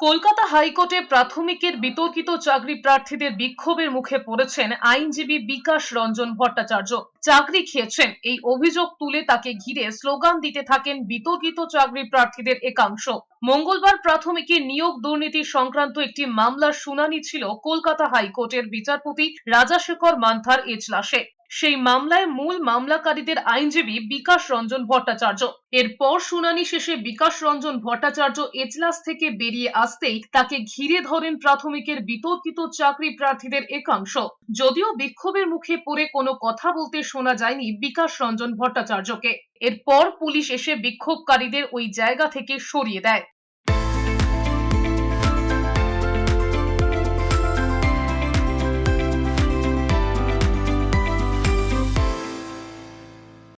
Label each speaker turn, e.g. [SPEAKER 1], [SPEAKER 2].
[SPEAKER 1] কলকাতা হাইকোর্টে প্রাথমিকের বিতর্কিত চাকরি প্রার্থীদের বিক্ষোভের মুখে পড়েছেন আইনজীবী বিকাশ রঞ্জন ভট্টাচার্য। চাকরি খেয়েছেন। এই অভিযোগ তুলে তাকে ঘিরে স্লোগান দিতে থাকেন বিতর্কিত চাকরি প্রার্থীদের একাংশ। মঙ্গলবার প্রাথমিকে নিয়োগ দুর্নীতি সংক্রান্ত একটি মামলার শুনানি ছিল কলকাতা হাইকোর্টের বিচারপতি রাজাশেখর মান্থার এজলাসে। সেই মামলায় মূল মামলাকারীদের আইনজীবী বিকাশ রঞ্জন ভট্টাচার্য। এরপর শুনানি শেষে বিকাশ রঞ্জন ভট্টাচার্য এজলাস থেকে বেরিয়ে আসতেই তাকে ঘিরে ধরেন প্রাথমিকের বিতর্কিত চাকরি প্রার্থীদের একাংশ। যদিও বিক্ষোভের মুখে পড়ে কোনো কথা বলতে শোনা যায়নি বিকাশ রঞ্জন ভট্টাচার্যকে। এরপর পুলিশ এসে বিক্ষোভকারীদের ওই জায়গা থেকে সরিয়ে দেয়।